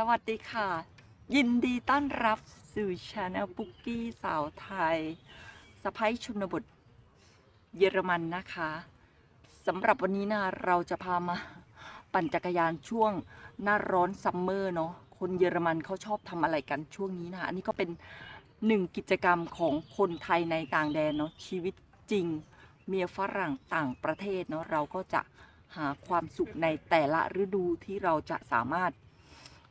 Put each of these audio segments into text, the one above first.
สวัสดีค่ะ ยินดีต้อนรับสู่ชาแนลปุ๊กกี้สาวไทยสะพ้ายชุนบทเยอรมันนะคะสำหรับวันนี้นะเราจะพามาปั่นจักรยานช่วงหน้าร้อนซัมเมอร์เนาะคนเยอรมันเขาชอบทำอะไรกันช่วงนี้นะอันนี้ก็เป็นหนึ่งกิจกรรมของคนไทยในต่างแดนเนาะชีวิตจริงเมียฝรั่งต่างประเทศเนาะเราก็จะหาความสุขในแต่ละฤดูที่เราจะสามารถ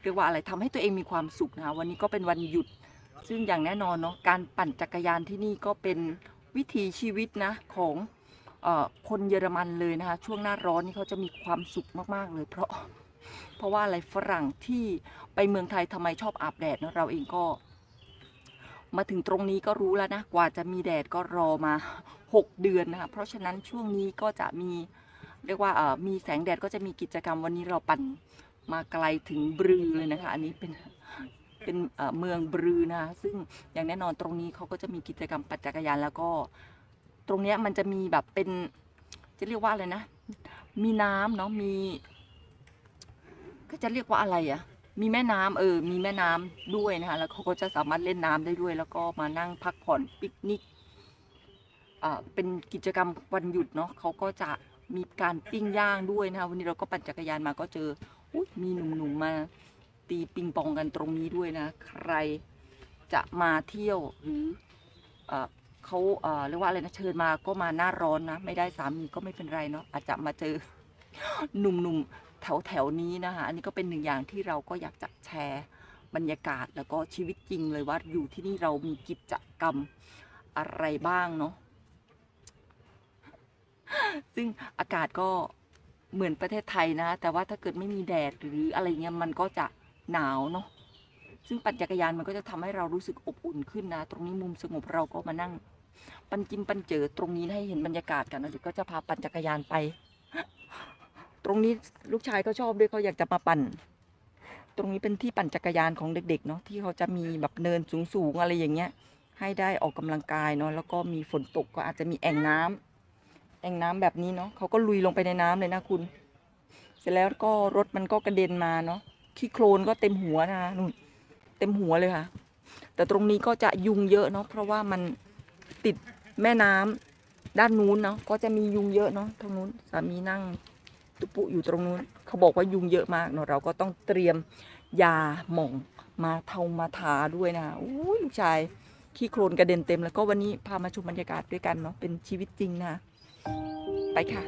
เรียกว่าอะไรทำให้ตัวเองมีความสุขนะคะวันนี้ก็เป็นวันหยุด ซึ่งอย่างแน่นอนเนาะการปั่นจักรยานที่นี่ก็เป็นวิถีชีวิตนะของคนเยอรมันเลยนะคะช่วงหน้าร้อนนี่เขาจะมีความสุขมากๆเลย เพราะเพราะว่าอะไรฝรั่งที่ไปเมืองไทยทำไมชอบอาบแดดเนาะเราเองก็ มาถึงตรงนี้ก็รู้แล้วนะกว่าจะมีแดดก็รอมา 6 เดือนนะคะเพราะฉะนั้นช่วงนี้ก็จะมีเรียกว่ามีแสงแดดก็จะมีกิจกรรมวันนี้เราปั่น มาไกลถึงบรือเลยนะคะ อันนี้เป็นเป็นเมืองบรือนะซึ่งอย่างแน่นอนตรงนี้เขาก็จะมีกิจกรรมปั่นจักรยานแล้วก็ ตรงนี้มันจะมีแบบเป็นจะเรียกว่าอะไรนะ มีน้ำเนาะมีก็จะเรียกว่าอะไรอะมีแม่น้ำเออ มีแม่น้ำด้วยนะคะแล้วเขาก็จะสามารถเล่นน้ำได้ด้วย แล้วก็มานั่งพักผ่อนปิกนิกอ่าเป็นกิจกรรมวันหยุดเนาะเขาก็จะมีการปิ้งย่างด้วยนะคะวันนี้เราก็ปั่นจักรยานมาก็เจอ มีหนุ่มๆมาตีปิงปองกันตรงนี้ด้วยนะ ใครจะมาเที่ยวหรือเอ่อเขาเอ่อเรียกว่าอะไรนะเชิญมาก็มาหน้าร้อนนะ ไม่ได้สามีก็ไม่เป็นไรเนาะอาจจะมาเจอหนุ่มๆแถวแถวๆนี้นะคะอันนี้ก็เป็นหนึ่งอย่างที่เราก็อยากจะแชร์บรรยากาศแล้วก็ชีวิตจริงเลยว่าอยู่ที่นี่เรามีกิจกรรมอะไรบ้างเนาะซึ่งอากาศก็ เหมือนประเทศไทยนะ แต่ว่าถ้าเกิดไม่มีแดดหรืออะไรเงี้ยมันก็จะหนาวเนาะซึ่งปั่นจักรยานมันก็จะทำให้เรารู้สึกอบอุ่นขึ้นนะ ตรงนี้มุมสงบเราก็มานั่ง ปันจิมปันเจอตรงนี้ให้เห็นบรรยากาศกันนะเดี๋ยวก็จะพาปั่นจักรยานไป ตรงนี้ลูกชายก็ชอบด้วยเขาอยากจะมาปั่น ตรงนี้เป็นที่ปั่นจักรยานของเด็กๆเนาะที่เขาจะมีแบบเนินสูงๆอะไรอย่างเงี้ย ให้ได้ออกกำลังกายเนาะแล้วก็มีฝนตกก็อาจจะมีแอ่งน้ำ แอ่งน้ำแบบนี้เนาะเขาก็ลุยลงไปในน้ำเลยนะคุณ เสร็จแล้วก็รถมันก็กระเด็นมาเนาะขี้โคลนก็เต็มหัวนะคะนู่นเต็มหัวเลยค่ะ แต่ตรงนี้ก็จะยุงเยอะเนาะเพราะว่ามันติดแม่น้ำด้านนู้นเนาะก็จะมียุงเยอะเนาะตรงนู้นสามีนั่งตุปุอยู่ตรงนู้นเขาบอกว่ายุงเยอะมากเนาะเราก็ต้องเตรียมยาหม่องมาเทามาทาด้วยนะอู้ยลูกชายขี้โคลนกระเด็นเต็ม แล้วก็วันนี้พามาชมบรรยากาศด้วยกันเนาะเป็นชีวิตจริงนะ ไปค่ะ